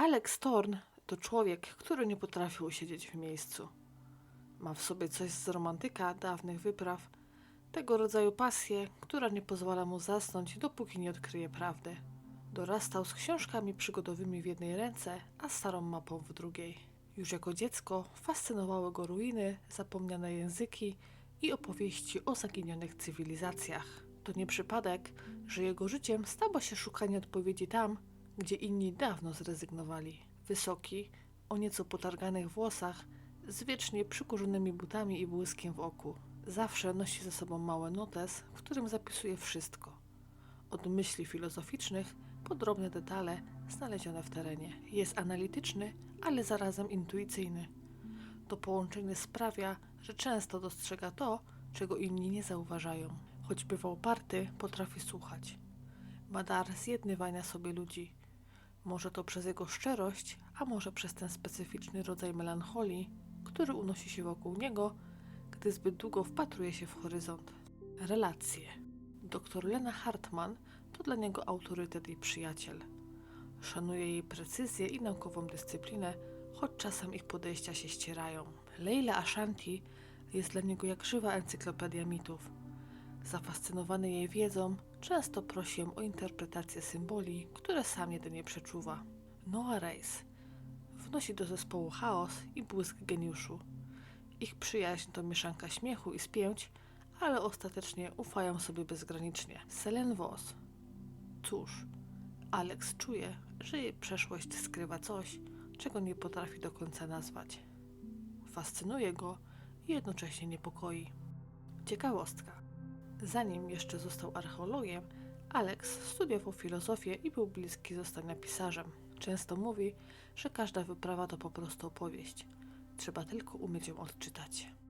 Alex Thorn to człowiek, który nie potrafi usiedzieć w miejscu. Ma w sobie coś z romantyka dawnych wypraw, tego rodzaju pasję, która nie pozwala mu zasnąć, dopóki nie odkryje prawdy. Dorastał z książkami przygodowymi w jednej ręce, a starą mapą w drugiej. Już jako dziecko fascynowały go ruiny, zapomniane języki i opowieści o zaginionych cywilizacjach. To nie przypadek, że jego życiem stało się szukanie odpowiedzi tam, gdzie inni dawno zrezygnowali. Wysoki, o nieco potarganych włosach, z wiecznie przykurzonymi butami i błyskiem w oku. Zawsze nosi ze sobą mały notes, w którym zapisuje wszystko. Od myśli filozoficznych po drobne detale znalezione w terenie. Jest analityczny, ale zarazem intuicyjny. To połączenie sprawia, że często dostrzega to, czego inni nie zauważają. Choć bywa uparty, potrafi słuchać. Ma dar zjednywania sobie ludzi. Może to przez jego szczerość, a może przez ten specyficzny rodzaj melancholii, który unosi się wokół niego, gdy zbyt długo wpatruje się w horyzont. Relacje. Doktor Lena Hartman to dla niego autorytet i przyjaciel. Szanuje jej precyzję i naukową dyscyplinę, choć czasem ich podejścia się ścierają. Leila Ashanti jest dla niego jak żywa encyklopedia mitów. Zafascynowany jej wiedzą, często prosi ją o interpretację symboli, które sam jedynie przeczuwa. Noah Reis wnosi do zespołu chaos i błysk geniuszu. Ich przyjaźń to mieszanka śmiechu i spięć, ale ostatecznie ufają sobie bezgranicznie. Selen Vos. Cóż, Alex czuje, że jej przeszłość skrywa coś, czego nie potrafi do końca nazwać. Fascynuje go i jednocześnie niepokoi. Ciekawostka. Zanim jeszcze został archeologiem, Alex studiował filozofię i był bliski zostania pisarzem. Często mówi, że każda wyprawa to po prostu opowieść. Trzeba tylko umieć ją odczytać.